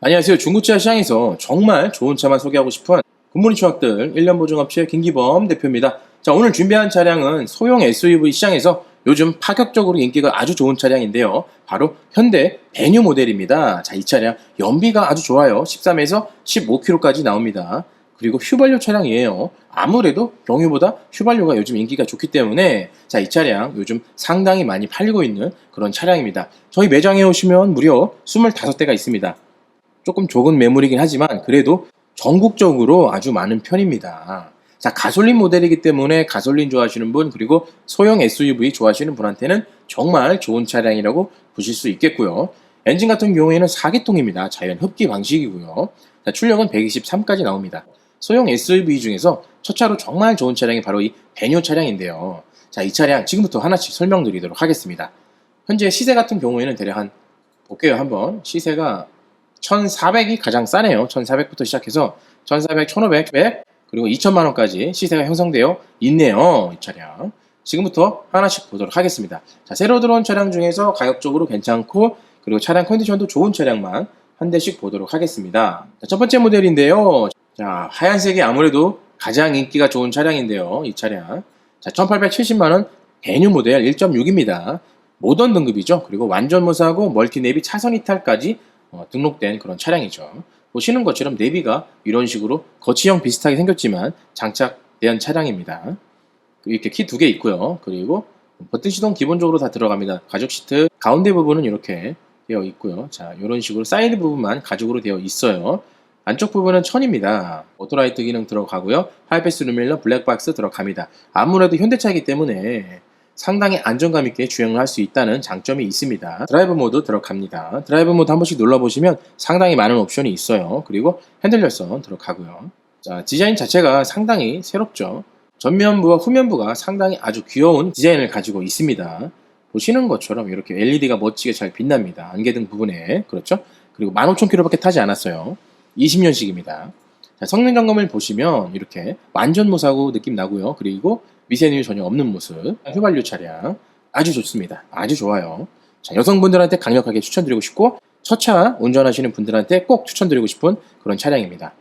안녕하세요. 중고차 시장에서 정말 좋은 차만 소개하고 싶은 굿모닝 추억들 1년 보증업체 김기범 대표입니다. 자, 오늘 준비한 차량은 소형 SUV 시장에서 요즘 파격적으로 인기가 아주 좋은 차량인데요. 바로 현대 베뉴 모델입니다. 자, 이 차량 연비가 아주 좋아요. 13에서 15km까지 나옵니다. 그리고 휘발유 차량이에요. 아무래도 경유보다 휘발유가 요즘 인기가 좋기 때문에 자, 이 차량 요즘 상당히 많이 팔리고 있는 그런 차량입니다. 저희 매장에 오시면 무려 25대가 있습니다. 조금 적은 매물이긴 하지만 그래도 전국적으로 아주 많은 편입니다. 자, 가솔린 모델이기 때문에 가솔린 좋아하시는 분 그리고 소형 SUV 좋아하시는 분한테는 정말 좋은 차량이라고 보실 수 있겠고요. 엔진 같은 경우에는 4기통입니다. 자연 흡기 방식이고요. 자, 출력은 123까지 나옵니다. 소형 SUV 중에서 첫 차로 정말 좋은 차량이 바로 이 베뉴 차량인데요. 자, 이 차량 지금부터 하나씩 설명드리도록 하겠습니다. 현재 시세 같은 경우에는 대략 한 볼게요 한번 시세가 1,400이 가장 싸네요. 1,400부터 시작해서 1,400, 1,500, 100 그리고 2천만 원까지 시세가 형성되어 있네요. 이 차량. 지금부터 하나씩 보도록 하겠습니다. 자, 새로 들어온 차량 중에서 가격적으로 괜찮고 그리고 차량 컨디션도 좋은 차량만 한 대씩 보도록 하겠습니다. 자, 첫 번째 모델인데요. 자, 하얀색이 아무래도 가장 인기가 좋은 차량인데요. 이 차량. 자, 1870만 원 베뉴 모델 1.6입니다. 모던 등급이죠. 그리고 완전 무사하고 멀티 내비 차선 이탈까지 어, 등록된 그런 차량이죠. 보시는 것처럼 내비가 이런 식으로 거치형 비슷하게 생겼지만 장착된 차량입니다. 이렇게 키 두 개 있고요. 그리고 버튼 시동 기본적으로 다 들어갑니다. 가죽 시트 가운데 부분은 이렇게 되어 있고요. 자, 이런 식으로 사이드 부분만 가죽으로 되어 있어요. 안쪽 부분은 천입니다. 오토라이트 기능 들어가고요. 하이패스 루밀러 블랙박스 들어갑니다. 아무래도 현대차이기 때문에 상당히 안정감 있게 주행을 할 수 있다는 장점이 있습니다. 드라이브 모드 들어갑니다. 드라이브 모드 한 번씩 눌러보시면 상당히 많은 옵션이 있어요. 그리고 핸들 열선 들어가고요. 자, 디자인 자체가 상당히 새롭죠. 전면부와 후면부가 상당히 아주 귀여운 디자인을 가지고 있습니다. 보시는 것처럼 이렇게 LED가 멋지게 잘 빛납니다. 안개등 부분에. 그렇죠? 그리고 15,000km밖에 타지 않았어요. 20년식입니다. 자, 성능 점검을 보시면 이렇게 완전 무사고 느낌 나고요. 그리고 미세누유 전혀 없는 모습. 휘발유 차량. 아주 좋습니다. 아주 좋아요. 자, 여성분들한테 강력하게 추천드리고 싶고 첫차 운전하시는 분들한테 꼭 추천드리고 싶은 그런 차량입니다.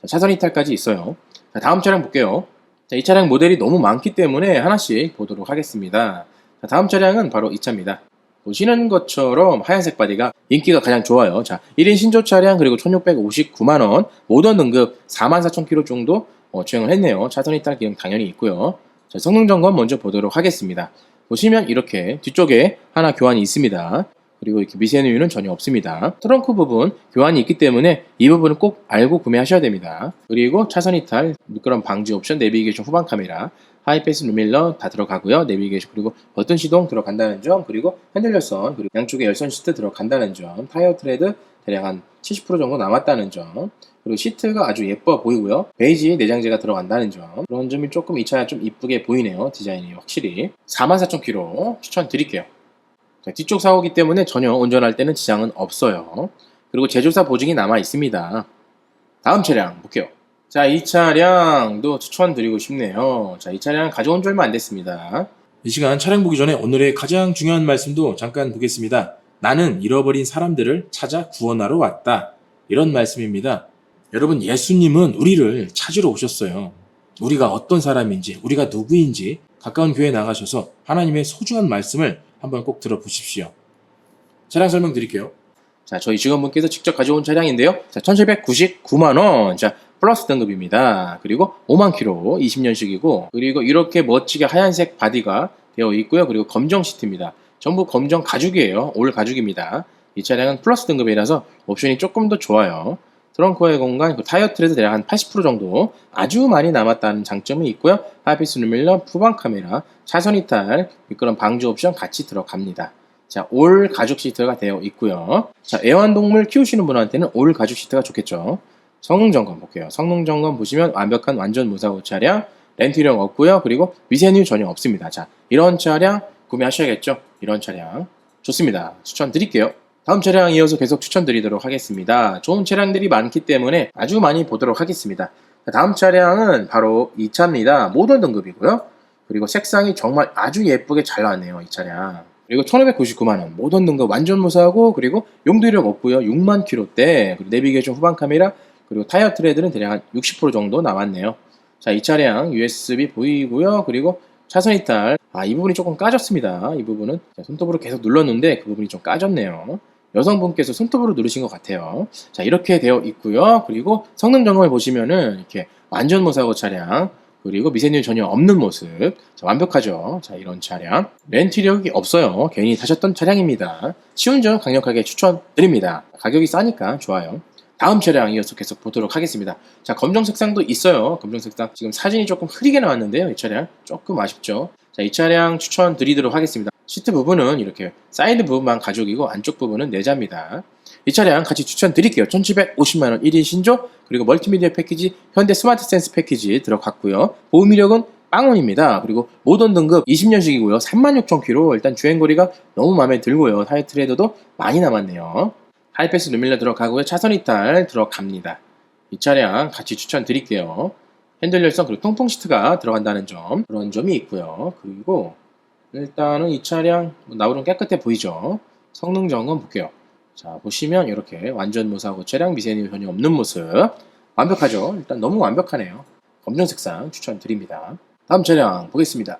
자, 차선 이탈까지 있어요. 자, 다음 차량 볼게요. 자, 이 차량 모델이 너무 많기 때문에 하나씩 보도록 하겠습니다. 자, 다음 차량은 바로 이 차입니다. 보시는 것처럼 하얀색 바디가 인기가 가장 좋아요. 자, 1인 신조 차량 그리고 1659만원, 모던 등급 44,000km 정도 어, 주행을 했네요. 차선 이탈 기능 당연히 있고요. 자, 성능 점검 먼저 보도록 하겠습니다. 보시면 이렇게 뒤쪽에 하나 교환이 있습니다. 그리고 이렇게 미세누유는 전혀 없습니다. 트렁크 부분 교환이 있기 때문에 이 부분은 꼭 알고 구매하셔야 됩니다. 그리고 차선 이탈, 미끄럼 방지 옵션, 내비게이션 후방 카메라, 하이패스 루밀러 다 들어가고요. 내비게이션 그리고 버튼 시동 들어간다는 점, 그리고 핸들 열선, 그리고 양쪽에 열선 시트 들어간다는 점, 타이어 트레드 대략 한 70% 정도 남았다는 점, 그리고 시트가 아주 예뻐 보이고요. 베이지 내장재가 들어간다는 점, 그런 점이 조금 이 차가 좀 이쁘게 보이네요. 디자인이 확실히 44,000km 추천드릴게요. 자, 뒤쪽 사고기 때문에 전혀 운전할 때는 지장은 없어요. 그리고 제조사 보증이 남아 있습니다. 다음 차량 볼게요. 자, 이 차량도 추천드리고 싶네요. 자, 이 차량 가져온 지 얼마 안 됐습니다. 이 시간 차량 보기 전에 오늘의 가장 중요한 말씀도 잠깐 보겠습니다. 나는 잃어버린 사람들을 찾아 구원하러 왔다. 이런 말씀입니다. 여러분, 예수님은 우리를 찾으러 오셨어요. 우리가 어떤 사람인지, 우리가 누구인지 가까운 교회에 나가셔서 하나님의 소중한 말씀을 한번 꼭 들어보십시오. 차량 설명 드릴게요. 자, 저희 직원분께서 직접 가져온 차량인데요. 자, 1799만원. 자, 플러스 등급입니다. 그리고 5만 킬로, 20년식이고, 그리고 이렇게 멋지게 하얀색 바디가 되어 있고요. 그리고 검정 시트입니다. 전부 검정 가죽이에요. 올 가죽입니다. 이 차량은 플러스 등급이라서 옵션이 조금 더 좋아요. 트렁크의 공간, 그 타이어 트레드 대략 한 80% 정도 아주 많이 남았다는 장점이 있고요. 하이피스 루밀러, 후방 카메라, 차선 이탈, 미끄럼 방지 옵션 같이 들어갑니다. 자, 올 가죽 시트가 되어 있고요. 자, 애완동물 키우시는 분한테는 올 가죽 시트가 좋겠죠. 성능 점검 볼게요. 성능 점검 보시면 완벽한 완전 무사고 차량, 렌트령 없고요. 그리고 미세누 전혀 없습니다. 자, 이런 차량 구매하셔야겠죠. 이런 차량 좋습니다. 추천드릴게요. 다음 차량 이어서 계속 추천드리도록 하겠습니다. 좋은 차량들이 많기 때문에 아주 많이 보도록 하겠습니다. 자, 다음 차량은 바로 이 차입니다. 모던 등급이고요. 그리고 색상이 정말 아주 예쁘게 잘 나왔네요. 이 차량. 그리고 1599만원 모던 등급 완전 무사하고 그리고 용도 이력 없고요 6만 킬로대 그리고 내비게이션 후방 카메라 그리고 타이어 트레드는 대략 한 60% 정도 남았네요 자 이 차량 USB 보이고요 그리고 차선 이탈 아 이 부분이 조금 까졌습니다. 이 부분은 자, 손톱으로 계속 눌렀는데 그 부분이 좀 까졌네요. 여성분께서 손톱으로 누르신 것 같아요. 자 이렇게 되어 있고요. 그리고 성능 점검을 보시면은 이렇게 완전 무사고 차량 그리고 미세누 전혀 없는 모습. 자, 완벽하죠? 자 이런 차량. 렌트력이 없어요. 괜히 타셨던 차량입니다. 시운전 강력하게 추천드립니다. 가격이 싸니까 좋아요. 다음 차량 이어서 계속 보도록 하겠습니다. 자 검정 색상도 있어요. 검정 색상 지금 사진이 조금 흐리게 나왔는데요 이 차량. 조금 아쉽죠 자 이 차량 추천드리도록 하겠습니다. 시트 부분은 이렇게 사이드 부분만 가죽이고 안쪽 부분은 내자입니다. 이 차량 같이 추천드릴게요. 1750만원 1인 신조 그리고 멀티미디어 패키지 현대 스마트 센스 패키지 들어갔고요. 보험 이력은 빵원입니다. 그리고 모던 등급 20년식이고요. 36,000km 일단 주행거리가 너무 마음에 들고요. 타이어 트레이더도 많이 남았네요. 하이패스 루밀러 들어가고요. 차선 이탈 들어갑니다. 이 차량 같이 추천드릴게요. 핸들 열선 그리고 통풍 시트가 들어간다는 점 그런 점이 있고요. 그리고 일단은 이 차량 뭐 나오는 깨끗해 보이죠. 성능 점검 볼게요. 자 보시면 이렇게 완전 무사고 차량 미세누 전혀 없는 모습 완벽하죠. 일단 너무 완벽하네요. 검정 색상 추천드립니다. 다음 차량 보겠습니다.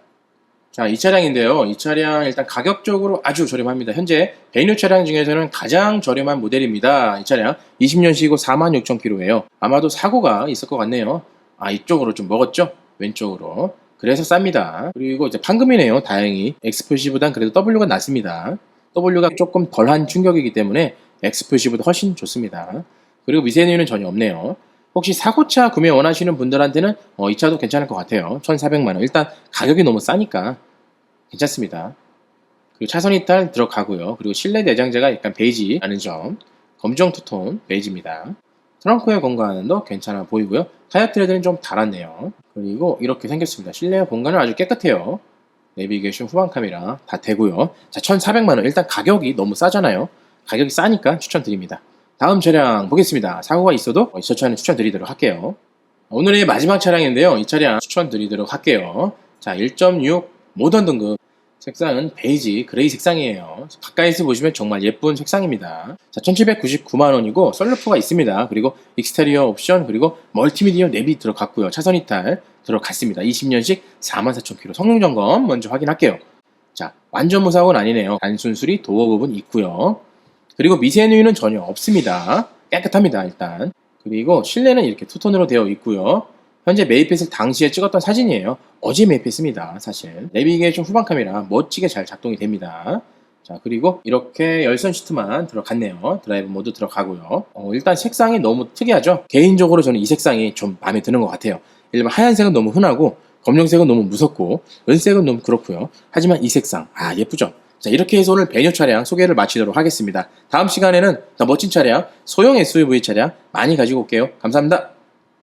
자, 이 차량인데요. 이 차량 일단 가격적으로 아주 저렴합니다. 현재 베이뉴 차량 중에서는 가장 저렴한 모델입니다. 이 차량 20년식이고 46,000km예요. 아마도 사고가 있을 것 같네요. 아, 이쪽으로 좀 먹었죠? 왼쪽으로. 그래서 쌉니다. 그리고 이제 판금이네요. 다행히. 엑스플시보단 그래도 W가 낫습니다. W가 조금 덜한 충격이기 때문에 엑스플시보다 훨씬 좋습니다. 그리고 미세누이는 전혀 없네요. 혹시 사고차 구매 원하시는 분들한테는 어, 이 차도 괜찮을 것 같아요. 1,400만원. 일단 가격이 너무 싸니까 괜찮습니다. 그리고 차선 이탈 들어가고요. 그리고 실내 내장재가 약간 베이지라는 점. 검정 투톤 베이지입니다. 트렁크의 공간도 괜찮아 보이고요. 타이어 트레드는 좀 달았네요. 그리고 이렇게 생겼습니다. 실내 공간은 아주 깨끗해요. 내비게이션 후방 카메라 다 되고요. 자, 1,400만 원. 일단 가격이 너무 싸잖아요. 가격이 싸니까 추천드립니다. 다음 차량 보겠습니다. 사고가 있어도 이 차량 추천드리도록 할게요. 오늘의 마지막 차량인데요. 이 차량 추천드리도록 할게요. 자, 1.6 모던 등급. 색상은 베이지, 그레이 색상이에요. 가까이서 보시면 정말 예쁜 색상입니다. 자, 1799만원이고, 썰루프가 있습니다. 그리고 익스테리어 옵션, 그리고 멀티미디어 내비 들어갔고요. 차선 이탈 들어갔습니다. 20년식 44,000km 성능 점검 먼저 확인할게요. 자, 완전 무사고는 아니네요. 단순 수리 도어 부분 있고요. 그리고 미세누이는 전혀 없습니다. 깨끗합니다, 일단. 그리고 실내는 이렇게 투톤으로 되어 있고요. 현재 매입했을 당시에 찍었던 사진이에요. 어제 매입했습니다, 사실. 내비게이션 후방 카메라 멋지게 잘 작동이 됩니다. 자, 그리고 이렇게 열선 시트만 들어갔네요. 드라이브 모드 들어가고요. 어, 일단 색상이 너무 특이하죠? 개인적으로 저는 이 색상이 좀 마음에 드는 것 같아요. 일반 하얀색은 너무 흔하고, 검정색은 너무 무섭고, 은색은 너무 그렇고요. 하지만 이 색상, 아, 예쁘죠? 자, 이렇게 해서 오늘 배뉴 차량 소개를 마치도록 하겠습니다. 다음 시간에는 더 멋진 차량, 소형 SUV 차량 많이 가지고 올게요. 감사합니다.